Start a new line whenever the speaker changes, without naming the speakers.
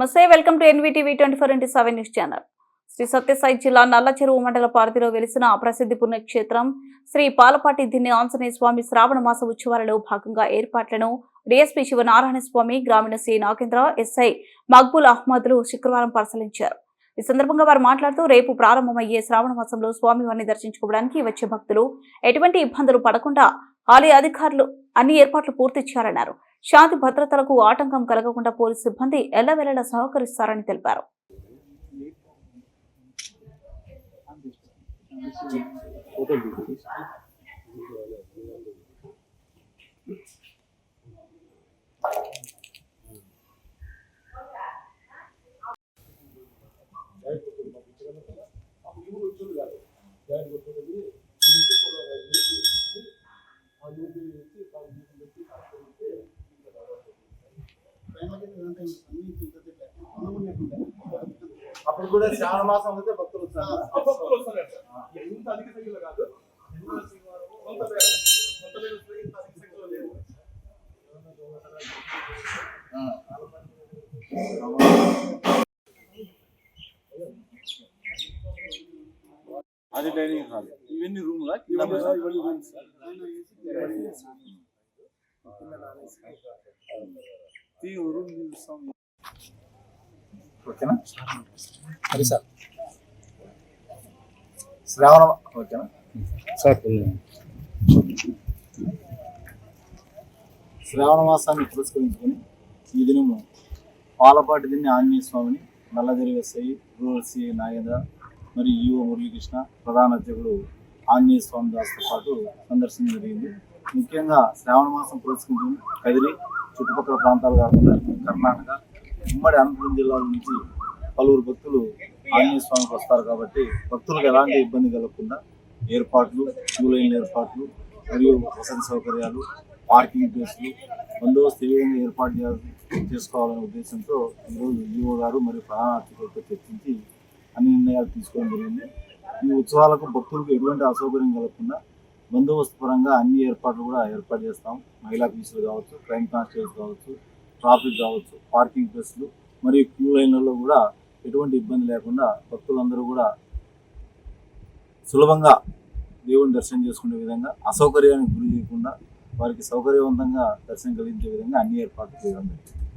నమస్తే welcome to NVTV twenty four into seven news channel. Sri Sathya Sai జిల్లా నల్లచెరువు మండల పార్టీలో వెలిసిన ప్రసిద్ధి పుణ్యక్షేత్రం శ్రీ పాలపాటి దిన్ని ఆంజనేయ స్వామి శ్రావణ మాస ఉత్సవాలలో భాగంగా ఏర్పాట్లను డిఎస్పీ శివనారాయణ స్వామి గ్రామీణ సి నాగేంద్ర ఎస్ఐ మక్బుల్ అహ్మద్లు శుక్రవారం పరిశీలించారు. ఈ సందర్భంగా వారు మాట్లాడుతూ రేపు ప్రారంభమయ్యే శ్రావణ మాసంలో స్వామివారిని దర్శించుకోవడానికి వచ్చే భక్తులు ఎటువంటి ఇబ్బందులు పడకుండా ఆలయ అధికారులు అన్ని ఏర్పాట్లు పూర్తి చేయాలన్నారు. శాంతి భద్రతలకు ఆటంకం కలగకుండా పోలీసు సిబ్బంది ఎల్లవెల్లలా సహకరిస్తారని తెలిపారు.
అప్పుడు కూడా శ్రావణ మాసం అయితే భక్తులు వస్తారు.
భక్తులు. ఇంత అధిక సంఖ్యలో కాదు. కొంత కొంత ఇంత అధిక సంఖ్యలో
అది డైనింగ్ హాల్ ఇవన్నీ రూమ్ లా
ఇవన్నీ rooms.
ఓకేనా
అది సార్
శ్రావణ ఓకేనా
సార్
శ్రావణ మాసాన్ని పురస్కరించుకొని ఈ దినము పాలపాటి దిన్ని ఆంజనేయ స్వామిని Nallajari SI rural C Nagendra మరియు ఈఓ మురళీకృష్ణ ప్రధాన అర్చకుడు ఆంజనేయ స్వామి దాస్తో పాటు సందర్శన జరిగింది. ముఖ్యంగా శ్రావణ మాసం పురస్కరించుకొని కదిరి చుట్టుపక్కల ప్రాంతాలు కాకుండా కర్ణాటక ఉమ్మడి అనంతపురం జిల్లాల నుంచి పలువురు భక్తులు ఆంజనేయ స్వామికి వస్తారు కాబట్టి భక్తులకు ఎలాంటి ఇబ్బంది కలగకుండా ఏర్పాట్లు క్యూ లైన్ ఏర్పాట్లు మరియు వసతి సౌకర్యాలు పార్కింగ్ ప్లేస్లు బందోబస్తు ఏ విధంగా ఏర్పాటు చేయాలి చేసుకోవాలనే ఉద్దేశంతో ఈరోజు ఈఓ గారు మరియు ప్రధాన అర్చకులతో చర్చించి అన్ని నిర్ణయాలు తీసుకోవడం జరిగింది. ఈ ఉత్సవాలకు భక్తులకు ఎటువంటి అసౌకర్యం కలగకుండా బందోబస్తు పరంగా అన్ని ఏర్పాట్లు కూడా ఏర్పాటు చేస్తాం. మహిళా పోలీసులు కావచ్చు క్రైమ్ కానిస్టేబుల్స్ కావచ్చు ట్రాఫిక్ కావచ్చు పార్కింగ్ ప్లేస్లు మరియు క్యూ లైన్లలో కూడా ఎటువంటి ఇబ్బంది లేకుండా భక్తులందరూ కూడా సులభంగా దేవుని దర్శనం చేసుకునే విధంగా అసౌకర్యానికి గురి చేయకుండా వారికి సౌకర్యవంతంగా దర్శనం కలిగించే విధంగా అన్ని ఏర్పాట్లు చేయడం జరిగింది.